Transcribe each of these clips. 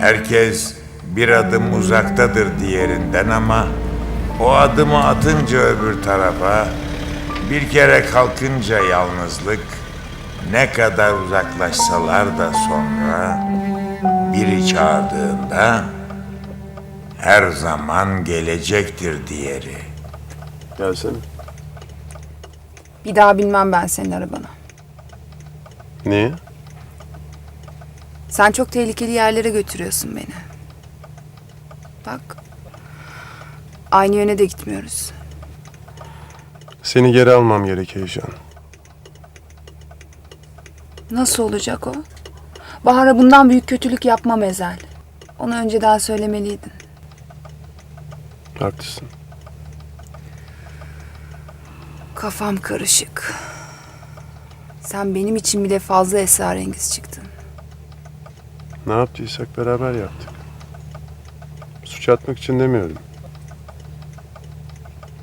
Herkes bir adım uzaktadır diğerinden ama o adımı atınca öbür tarafa bir kere kalkınca yalnızlık ne kadar uzaklaşsalar da sonra biri çağırdığında her zaman gelecektir diğeri. Gelsene. Bir daha binmem ben senin arabana. Niye? Sen çok tehlikeli yerlere götürüyorsun beni. Bak. Aynı yöne de gitmiyoruz. Seni geri almam gerek Heyecan. Nasıl olacak o? Bahar'a bundan büyük kötülük yapmam Ezel. Onu önceden söylemeliydin. Haklısın. Kafam karışık. Sen benim için bile fazla esrarengiz çıktın. Ne yaptıysak beraber yaptık. Suç atmak için demiyorum.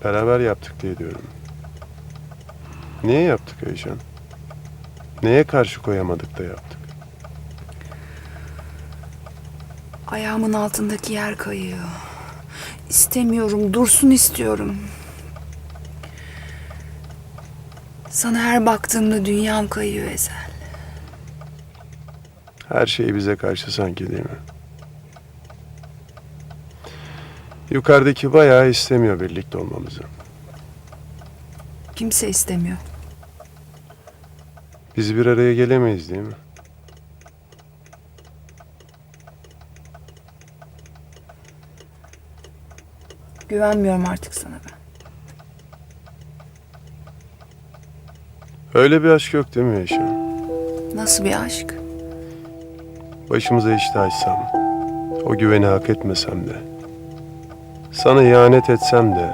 Beraber yaptık diye diyorum. Niye yaptık Heyecan? Neye karşı koyamadık da yaptık? Ayağımın altındaki yer kayıyor. İstemiyorum, dursun istiyorum. Sana her baktığımda dünyam kayıyor Ezel. Her şey bize karşı sanki değil mi? Yukarıdaki bayağı istemiyor birlikte olmamızı. Kimse istemiyor. Biz bir araya gelemeyiz değil mi? Güvenmiyorum artık sana ben. Öyle bir aşk yok değil mi Yaşam? Nasıl bir aşk? Başımıza işte açsam, o güveni hak etmesem de, sana ihanet etsem de,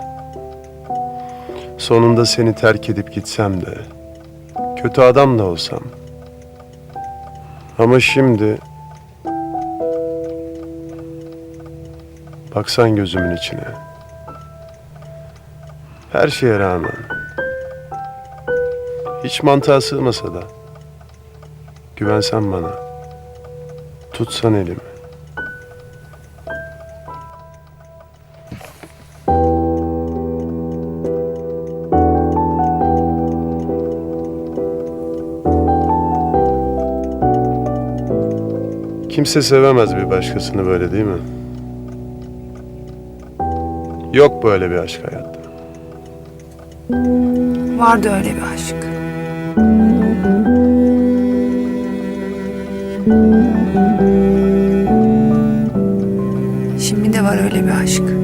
sonunda seni terk edip gitsem de, kötü adam da olsam. Ama şimdi, baksan gözümün içine, her şeye rağmen, hiç mantığa sığmasa da, güvensen bana. Tutsan elimi. Kimse sevemez bir başkasını böyle değil mi? Yok böyle bir aşk hayatta. Vardı öyle bir aşk. Şimdi de var öyle bir aşk.